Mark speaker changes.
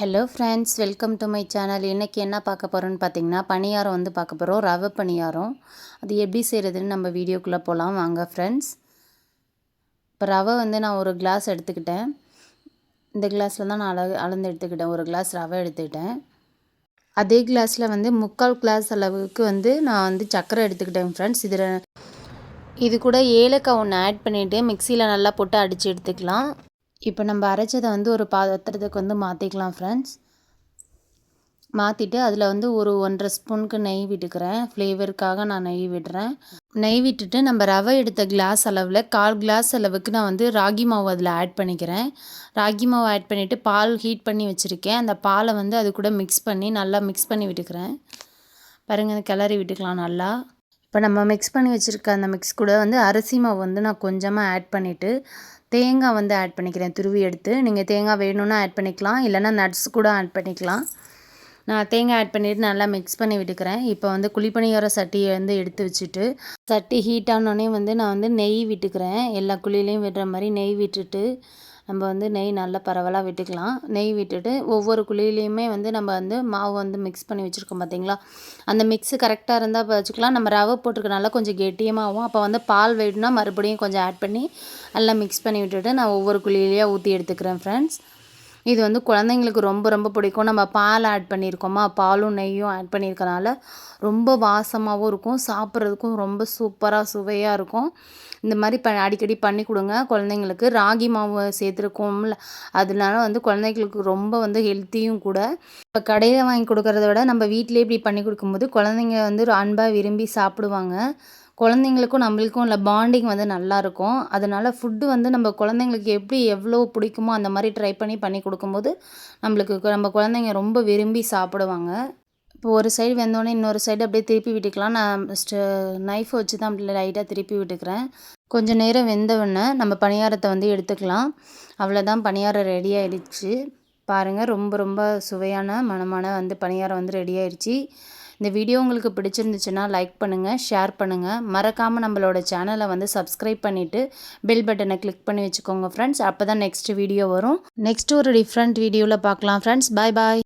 Speaker 1: Hello friends welcome to my channel இன்றைக்கி என்ன பார்க்க போகிறோன்னு பார்த்தீங்கன்னா பணியாரம் வந்து பார்க்க போகிறோம் ரவை பணியாரம். அது எப்படி செய்கிறதுன்னு நம்ம வீடியோக்குள்ளே போகலாம் வாங்க ஃப்ரெண்ட்ஸ் இப்போ ரவை வந்து நான் ஒரு கிளாஸ் எடுத்துக்கிட்டேன். இந்த கிளாஸில் தான் நான் அளவு அளந்து எடுத்துக்கிட்டேன். ஒரு கிளாஸ் ரவை எடுத்துக்கிட்டேன். அதே கிளாஸில் வந்து முக்கால் கிளாஸ் அளவுக்கு வந்து நான் வந்து சக்கரை எடுத்துக்கிட்டேன் ஃப்ரெண்ட்ஸ் இதில் இது கூட ஏலக்காய் ஒன்று ஆட் பண்ணிவிட்டு மிக்சியில் நல்லா போட்டு அடித்து எடுத்துக்கலாம். இப்போ நம்ம அரைச்சதை வந்து ஒரு பாத்திரத்துக்கு வந்து மாற்றிக்கலாம் ஃப்ரெண்ட்ஸ் மாற்றிட்டு அதில் வந்து ஒரு ஒன்றரை ஸ்பூனுக்கு நெய் விட்டுக்கிறேன். ஃப்ளேவருக்காக நான் நெய் விடுறேன். நெய் விட்டுட்டு நம்ம ரவை எடுத்த கிளாஸ் அளவில் கால் கிளாஸ் அளவுக்கு நான் வந்து ராகி மாவு அதில் ஆட் பண்ணிக்கிறேன். ராகி மாவு ஆட் பண்ணிவிட்டு பால் ஹீட் பண்ணி வச்சுருக்கேன். அந்த பாலை வந்து அது கூட மிக்ஸ் பண்ணி நல்லா மிக்ஸ் பண்ணி விட்டுக்கிறேன். பாருங்கள் கிளறி விட்டுக்கலாம் நல்லா. இப்போ நம்ம மிக்ஸ் பண்ணி வச்சுருக்க அந்த மிக்ஸ் கூட வந்து அரிசி மாவு வந்து நான் கொஞ்சமாக ஆட் பண்ணிவிட்டு தேங்காய் வந்து ஆட் பண்ணிக்கிறேன். துருவி எடுத்து. நீங்கள் தேங்காய் வேணும்னா ஆட் பண்ணிக்கலாம். இல்லைனா நட்ஸ் கூட ஆட் பண்ணிக்கலாம். நான் தேங்காய் ஆட் பண்ணிவிட்டு நல்லா மிக்ஸ் பண்ணி விட்டுக்கிறேன். இப்போ வந்து குழிப்பணியோர சட்டியை வந்து எடுத்து வச்சுட்டு சட்டி ஹீட் ஆனோடனே வந்து நான் வந்து நெய் விட்டுக்கிறேன். எல்லா குழிலையும் விடுற மாதிரி நெய் விட்டுட்டு நம்ம வந்து நெய் நல்லா பரவலாக விட்டுக்கலாம். நெய் விட்டுட்டு ஒவ்வொரு குழியிலையுமே வந்து நம்ம வந்து மாவு வந்து மிக்ஸ் பண்ணி வச்சுருக்கோம் பார்த்தீங்களா அந்த மிக்ஸு கரெக்டாக இருந்தால் வச்சுக்கலாம். நம்ம ரவை போட்டிருக்கனால கொஞ்சம் கெட்டியமாகவும் அப்போ வந்து பால் வேணும்னா மறுபடியும் கொஞ்சம் ஆட் பண்ணி நல்லா மிக்ஸ் பண்ணி விட்டுட்டு நான் ஒவ்வொரு குழியிலையாக ஊற்றி எடுத்துக்கிறேன் ஃப்ரெண்ட்ஸ் இது வந்து குழந்தைங்களுக்கு ரொம்ப ரொம்ப பிடிக்கும். நம்ம பால் ஆட் பண்ணியிருக்கோமா? பாலும் நெய்யும் ஆட் பண்ணியிருக்கனால ரொம்ப வாசமாகவும் இருக்கும். சாப்பிட்றதுக்கும் ரொம்ப சூப்பராக சுவையாக இருக்கும். இந்த மாதிரி ப அடிக்கடி பண்ணி கொடுங்க குழந்தைங்களுக்கு. ராகி மாவு சேர்த்துருக்கோம்ல. அதனால வந்து குழந்தைங்களுக்கு ரொம்ப வந்து ஹெல்த்தியும் கூட. இப்போ கடையில் வாங்கி கொடுக்குறத விட நம்ம வீட்டிலே இப்படி பண்ணி கொடுக்கும்போது குழந்தைங்க வந்து அன்பாக விரும்பி சாப்பிடுவாங்க. குழந்தைங்களுக்கும் நம்மளுக்கும் உள்ள பாண்டிங் வந்து நல்லாயிருக்கும் அதனால் ஃபுட்டு வந்து நம்ம குழந்தைங்களுக்கு எப்படி எவ்வளோ பிடிக்குமோ அந்த மாதிரி ட்ரை பண்ணி பண்ணி கொடுக்கும்போது நம்மளுக்கு நம்ம குழந்தைங்க ரொம்ப விரும்பி சாப்பிடுவாங்க. இப்போ ஒரு சைடு வெந்தோடனே இன்னொரு சைடு அப்படியே திருப்பி விட்டுக்கலாம். நான் ஃபஸ்ட்டு நைஃப் வச்சு தான் அப்படி லைட்டாக திருப்பி விட்டுக்கிறேன். கொஞ்சம் நேரம் வெந்தவுடனே நம்ம பணியாரத்தை வந்து எடுத்துக்கலாம். அவ்வளோதான் பணியாரம் ரெடி ஆயிடுச்சு. பாருங்கள் ரொம்ப ரொம்ப சுவையான மனமான வந்து பணியாரம் வந்து ரெடி ஆயிடுச்சு. இந்த வீடியோ உங்களுக்கு பிடிச்சிருந்துச்சுன்னா லைக் பண்ணுங்கள் ஷேர் பண்ணுங்கள் மறக்காமல் நம்மளோட சேனலை வந்து சப்ஸ்கிரைப் பண்ணிவிட்டு பெல் பட்டனை கிளிக் பண்ணி வச்சுக்கோங்க ஃப்ரெண்ட்ஸ் அப்போ தான் நெக்ஸ்ட் வீடியோ வரும். நெக்ஸ்ட் ஒரு டிஃப்ரெண்ட் வீடியோவில் பார்க்கலாம் ஃப்ரெண்ட்ஸ் பாய் பாய்